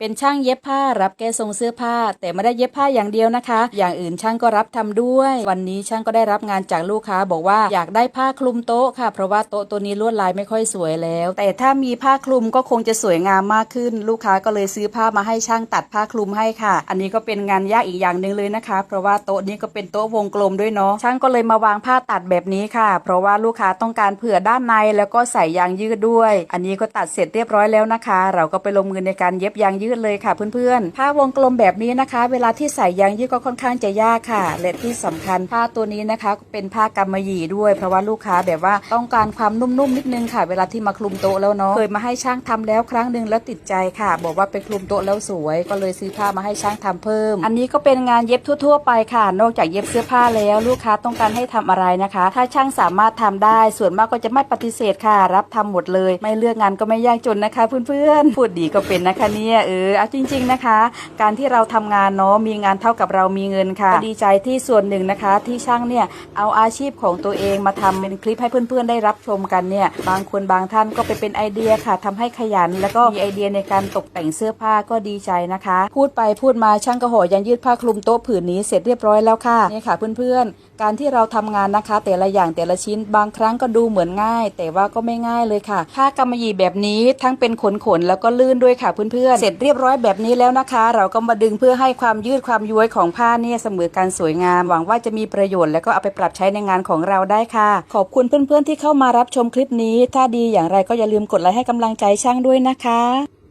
เป็นช่างเย็บผ้ารับแก้ทรงเสื้อผ้า แต่ไม่ได้เย็บผ้าอย่างเดียวนะคะ อย่างอื่นช่างก็รับทำด้วย วันนี้ช่างก็ได้รับงานจากลูกค้าบอกว่าอยากได้ผ้าคลุมโต๊ะค่ะ เพราะว่าโต๊ะตัวนี้ลวดลายไม่ค่อยสวยแล้ว แต่ถ้ามีผ้าคลุมก็คงจะสวยงามมากขึ้น ลูกค้าก็เลยซื้อผ้ามาให้ช่างตัดผ้าคลุมให้ค่ะ อันนี้ก็เป็นงานยากอีกอย่างหนึ่งเลยนะคะ เพราะว่าโต๊ะนี้ก็เป็นโต๊ะวงกลมด้วยเนาะช่างก็เลยมาวางผ้าตัดแบบนี้ค่ะ เพราะว่าลูกค้าต้องการเผื่อด้านในแล้วก็ใส่ยางยืดด้วย อันนี้ก็ตัดเสร็จเรียบร้อยแล้วนะคะ เราก็ไปลงมือในการเย็บยางยืดเลยค่ะเพื่อนๆ ผ้าวงกลมแบบนี้นะคะ เวลาที่ใส่ยางยืดก็ค่อนข้างจะยากค่ะ และที่สำคัญผ้าตัวนี้นะคะ เป็นผ้ากำมะหยี่ด้วย เพราะว่าลูกค้าแบบว่าต้องการความนุ่มๆนิดนึงค่ะ เวลาที่มาคลุมโต๊ะแล้วเนาะ เคยมาให้ช่างทำแล้วครั้งหนึ่งแล้วติดใจค่ะ บอกว่าไปคลุมโต๊ะแล้วสวย ก็เลยซื้อผ้ามาให้ช่างทำเพิ่ม อันนี้ก็เป็นงานเย็บทั่ว ๆ ไปค่ะ นอกจากเย็บเสื้อผ้าแล้วลูกค้าต้องการให้ทำอะไรนะคะ ถ้าช่างสามารถทำได้ ส่วนมากก็จะไม่ปฏิเสธค่ะ รับทำหมดเลย ไม่เลือกงานก็ไม่ยากจนนะคะ เพื่อนๆ พูดดีก็เป็นนะคะเนี่ยเออเอาจริง ๆนะคะ การที่เราทำงานเนาะมีงานเท่ากับเรามีเงินค่ะก็ดีใจที่ส่วนหนึ่งนะคะ ที่ช่างเนี่ยเอาอาชีพของตัวเองมาทำเป็นคลิปให้เพื่อนๆได้รับชมกันเนี่ยบางคนบางท่านก็ไปเป็นไอเดียค่ะทำให้ขยัน แล้วก็มีไอเดียในการตกแต่งเสื้อผ้าก็ดีใจนะคะ พูดไปพูดมาช่างก็ห่อยันยืดผ้าคลุมโต๊ะผืนนี้เสร็จเรียบร้อยแล้วค่ะนี่ค่ะเพื่อนๆ การที่เราทำงานนะคะ แต่ละอย่างแต่ละชิ้นบางครั้งก็ดูเหมือนง่าย แต่ว่าก็ไม่ง่ายเลยค่ะผ้ากำมะหยี่แบบนี้ทั้งเป็นขนขนๆแล้วก็ลื่นด้วยค่ะเพื่อนๆเสร็จเรียบร้อยแบบนี้แล้วนะคะ เราก็มาดึงเพื่อให้ความยืดความย้วยของผ้าเนี่ยเสมอการสวยงาม หวังว่าจะมีประโยชน์แล้วก็เอาไปปรับใช้ในงานของเราได้ค่ะ ขอบคุณเพื่อนๆที่เข้ามารับชมคลิปนี้ ถ้าดีอย่างไรก็อย่าลืมกดไลค์ให้กำลังใจช่างด้วยนะคะ